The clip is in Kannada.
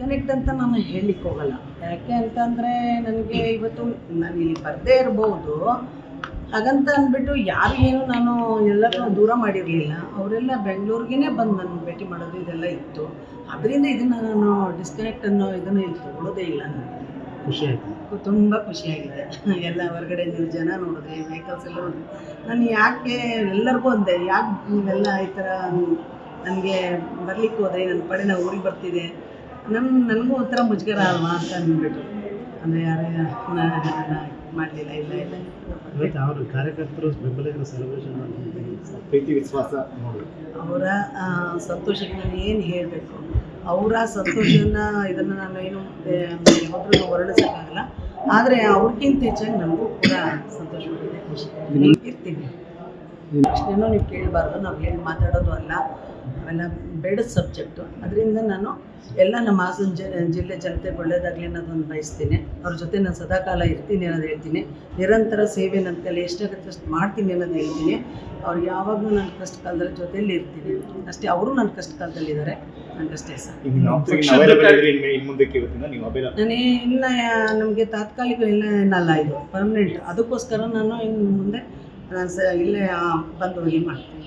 ಕನೆಕ್ಟ್ ಅಂತ ನಾನು ಹೇಳಲಿಕ್ಕೆ ಹೋಗಲ್ಲ. ಯಾಕೆ ಅಂತಂದರೆ ನನಗೆ ಇವತ್ತು ನಾನು ಇಲ್ಲಿ ಬರದೇ ಇರ್ಬೋದು. ಹಾಗಂತ ಅಂದ್ಬಿಟ್ಟು ಯಾರಿಗೇನು ನಾನು ಎಲ್ಲರೂ ದೂರ ಮಾಡಿರಲಿಲ್ಲ. ಅವರೆಲ್ಲ ಬೆಂಗಳೂರಿಗೇ ಬಂದು ನನ್ನ ಭೇಟಿ ಮಾಡೋದು ಇದೆಲ್ಲ ಇತ್ತು. ಅದರಿಂದ ಇದನ್ನು ನಾನು ಡಿಸ್ಕನೆಕ್ಟ್ ಅನ್ನೋ ಇದನ್ನು ಇಲ್ಲಿ ತಗೊಳ್ಳೋದೇ ಇಲ್ಲ ನಾನು. ಖುಷಿ ಆಯ್ತು. ತುಂಬ ಖುಷಿಯಾಗಿದೆ ಎಲ್ಲ ಹೊರಗಡೆ ನೀವು ಜನ ನೋಡಿದ್ರೆ ವೆಹಿಕಲ್ಸ್ ಎಲ್ಲ ನೋಡಿದ್ರೆ. ನಾನು ಯಾಕೆ ಎಲ್ಲರಿಗೂ ಅಂದೆ ಯಾಕೆ ನೀವೆಲ್ಲ ಈ ಥರ ನನಗೆ ಬರಲಿಕ್ಕೆ ಹೋದೆ ನನ್ನ ಪಡೆ ನಾವು ಊರಿಗೆ ಬರ್ತಿದೆ ನನ್ನ ನನಗೂ ಒಂಥರ ಮುಜುಗರ ಅಲ್ವಾ ಅಂತ ಅಂದ್ಬಿಟ್ಟು. ಅಂದರೆ ಯಾರೇ ಮಾಡಲಿಲ್ಲ ಇಲ್ಲ ಇಲ್ಲ. ಇವತ್ತು ಅವರು ಕಾರ್ಯಕರ್ತರು ಬೆಂಬಲಿಗರ ಸೆಲೆಬ್ರೇಷನ್ ಪ್ರೀತಿ ವಿಶ್ವಾಸ ಅವರ ಸಂತೋಷಕ್ಕೆ ನಾನು ಏನು ಹೇಳಬೇಕು? ಅವರ ಸಂತೋಷನ ಇದನ್ನು ನಾನು ಏನು ಯಾವ್ದ್ರೂ ವರ್ಣಿಸೋಕ್ಕಾಗಲ್ಲ ಆದರೆ ಅವ್ರಿಗಿಂತ ಹೆಚ್ಚಾಗಿ ನಮಗೂ ಕೂಡ ಸಂತೋಷವಾಗಿದೆ ಖುಷಿ ಇರ್ತೀನಿ ಪ್ರಶ್ನೆನೂ ನೀವು ಕೇಳಬಾರ್ದು ನಾವು ಹೇಳಿ ಮಾತಾಡೋದು ಅಲ್ಲ. ಅವೆಲ್ಲ ಬೇಡ ಸಬ್ಜೆಕ್ಟು ಅದರಿಂದ ನಾನು ಎಲ್ಲ ನಮ್ಮ ಹಾಸನ ಜಿಲ್ಲೆ ಜನತೆ ಒಳ್ಳೇದಾಗಲಿ ಅನ್ನೋದನ್ನು ಬಯಸ್ತೀನಿ. ಅವ್ರ ಜೊತೆ ನಾನು ಸದಾಕಾಲ ಇರ್ತೀನಿ ಅನ್ನೋದು ಹೇಳ್ತೀನಿ. ನಿರಂತರ ಸೇವೆ ನನ್ನ ಕೈಲಿ ಎಷ್ಟಾಗುತ್ತೆ ಅಷ್ಟು ಮಾಡ್ತೀನಿ ಅನ್ನೋದು ಹೇಳ್ತೀನಿ. ಅವ್ರು ಯಾವಾಗಲೂ ನನ್ನ ಕಷ್ಟ ಕಾಲದಲ್ಲಿ ಜೊತೆಯಲ್ಲಿ ಇರ್ತೀನಿ. ಅಷ್ಟೇ ಅವರು ನನ್ನ ಕಷ್ಟ ಕಾಲದಲ್ಲಿದ್ದಾರೆ. ನನಗಷ್ಟೇ ಸರ್. ನಾನೇ ಇನ್ನ ನಮಗೆ ತಾತ್ಕಾಲಿಕ ಇಲ್ಲ ಏನಲ್ಲ ಇದು ಪರ್ಮನೆಂಟ್ ಅದಕ್ಕೋಸ್ಕರ ನಾನು ಇನ್ನು ಮುಂದೆ ಸ ಇಲ್ಲೇ ಬಂದು ಹೋಗಿ ಮಾಡ್ತೀನಿ?